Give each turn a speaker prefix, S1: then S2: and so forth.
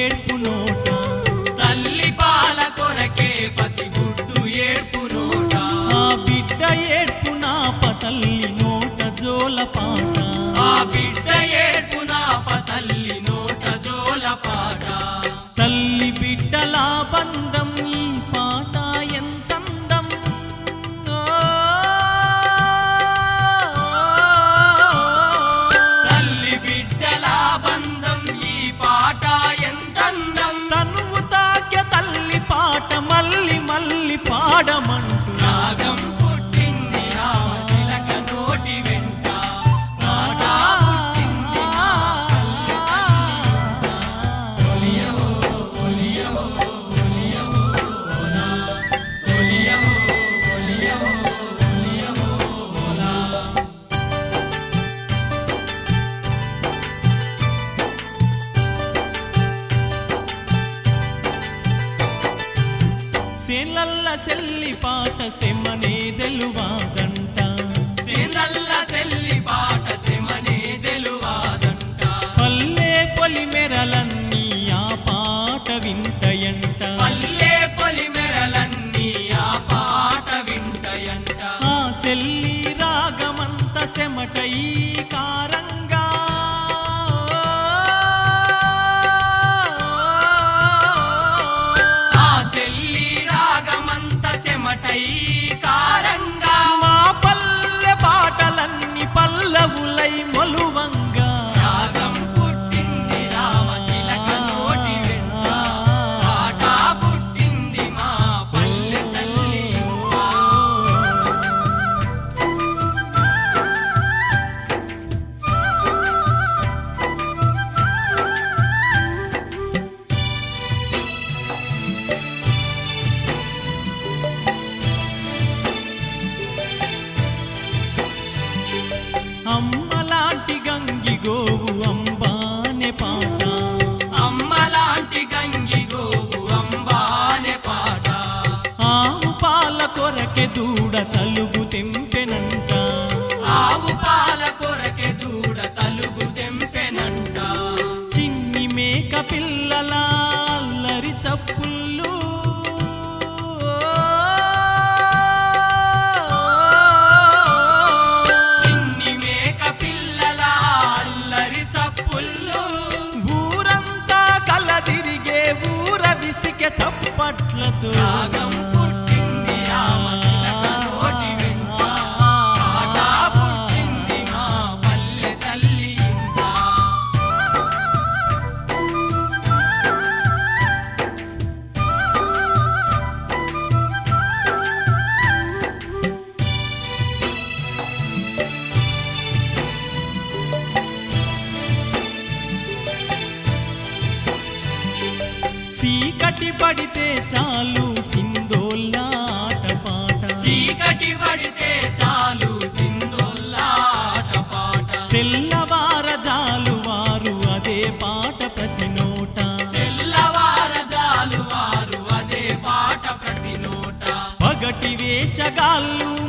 S1: ஏற்பு நோட்ட
S2: నేలల్ల సెల్లి పాట సెమ్మనే తెలువాదంట చప్పట్లతో వేషగాళ్ళు